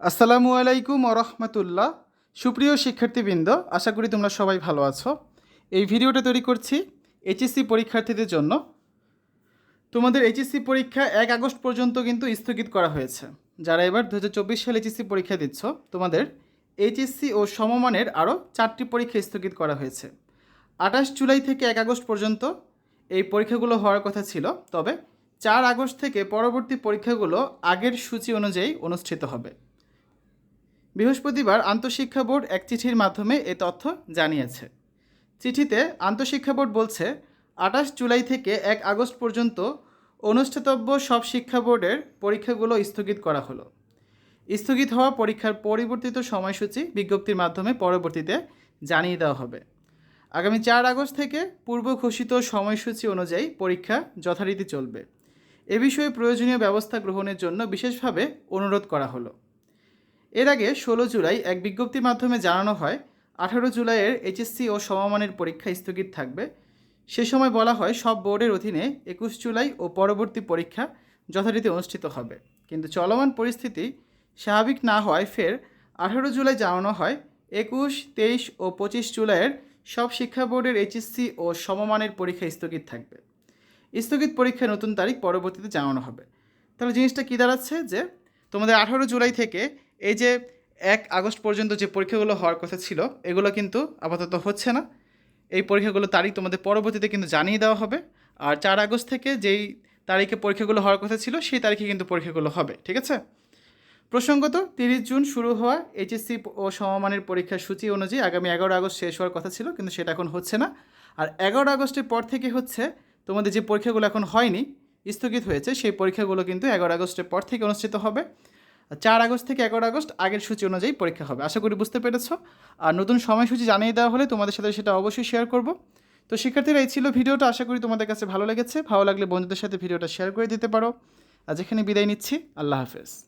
আসসালামু আলাইকুম ওরহমতুল্লাহ সুপ্রিয় শিক্ষার্থীবৃন্দ, আশা করি তোমরা সবাই ভালো আছো। এই ভিডিওটা তৈরি করছি এইচএসসি পরীক্ষার্থীদের জন্য। তোমাদের এইচএসসি পরীক্ষা এক আগস্ট পর্যন্ত কিন্তু স্থগিত করা হয়েছে। যারা এবার দু হাজার চব্বিশ সালে এইচএসসি পরীক্ষা দিচ্ছ, তোমাদের এইচএসসি ও সমমানের আরও চারটি পরীক্ষা স্থগিত করা হয়েছে। আঠাশ জুলাই থেকে এক আগস্ট পর্যন্ত এই পরীক্ষাগুলো হওয়ার কথা ছিল, তবে চার আগস্ট থেকে পরবর্তী পরীক্ষাগুলো আগের সূচি অনুযায়ী অনুষ্ঠিত হবে। বৃহস্পতিবার আন্তঃশিক্ষা বোর্ড এক চিঠির মাধ্যমে এ তথ্য জানিয়েছে। চিঠিতে আন্তঃশিক্ষা বোর্ড বলছে, আঠাশ জুলাই থেকে এক আগস্ট পর্যন্ত অনুষ্ঠিতব্য সব শিক্ষা বোর্ডের পরীক্ষাগুলো স্থগিত করা হলো। স্থগিত হওয়া পরীক্ষার পরিবর্তিত সময়সূচি বিজ্ঞপ্তির মাধ্যমে পরবর্তীতে জানিয়ে দেওয়া হবে। আগামী চার আগস্ট থেকে পূর্ব ঘোষিত সময়সূচি অনুযায়ী পরীক্ষা যথারীতি চলবে। এ বিষয়ে প্রয়োজনীয় ব্যবস্থা গ্রহণের জন্য বিশেষভাবে অনুরোধ করা হলো। এর আগে ষোলো জুলাই এক বিজ্ঞপ্তির মাধ্যমে জানানো হয়, আঠারো জুলাইয়ের এইচএসসি ও সমমানের পরীক্ষা স্থগিত থাকবে। সে সময় বলা হয় সব বোর্ডের অধীনে একুশ জুলাই ও পরবর্তী পরীক্ষা যথারীতি অনুষ্ঠিত হবে। কিন্তু চলমান পরিস্থিতি স্বাভাবিক না হওয়ায় ফের আঠারো জুলাই জানানো হয়, একুশ, তেইশ ও পঁচিশ জুলাইয়ের সব শিক্ষা বোর্ডের এইচএসসি ও সমমানের পরীক্ষা স্থগিত থাকবে। স্থগিত পরীক্ষার নতুন তারিখ পরবর্তীতে জানানো হবে। তাহলে জিনিসটা কী দাঁড়াচ্ছে যে, তোমাদের আঠারো জুলাই থেকে এই যে এক আগস্ট পর্যন্ত যে পরীক্ষাগুলো হওয়ার কথা ছিল, এগুলো কিন্তু আপাতত হচ্ছে না। এই পরীক্ষাগুলো তারিখ তোমাদের পরবর্তীতে কিন্তু জানিয়ে দেওয়া হবে। আর চার আগস্ট থেকে যেই তারিখে পরীক্ষাগুলো হওয়ার কথা ছিল, সেই তারিখে কিন্তু পরীক্ষাগুলো হবে, ঠিক আছে? প্রসঙ্গত তিরিশ জুন শুরু হওয়া এইচএসসি ও সমমানের পরীক্ষার সূচি অনুযায়ী আগামী এগারো আগস্ট শেষ হওয়ার কথা ছিল, কিন্তু সেটা এখন হচ্ছে না। আর এগারো আগস্টের পর থেকে হচ্ছে তোমাদের যে পরীক্ষাগুলো এখন হয়নি, স্থগিত হয়েছে, সেই পরীক্ষাগুলো কিন্তু এগারো আগস্টের পর থেকে অনুষ্ঠিত হবে। চার আগস্ট থেকে এগারো আগস্ট আগের সূচি অনুযায়ী পরীক্ষা হবে। আশা করি বুঝতে পেরেছ। আর নতুন সময়সূচি জানিয়ে দেওয়া হলে তোমাদের সাথে সেটা অবশ্যই শেয়ার করব। তো শিক্ষার্থীরা, এই ছিল ভিডিওটা। আশা করি তোমাদের কাছে ভালো লেগেছে। ভালো লাগলে বন্ধুদের সাথে ভিডিওটা শেয়ার করে দিতে পারো। আজ এখানে বিদায় নিচ্ছি, আল্লাহ হাফেজ।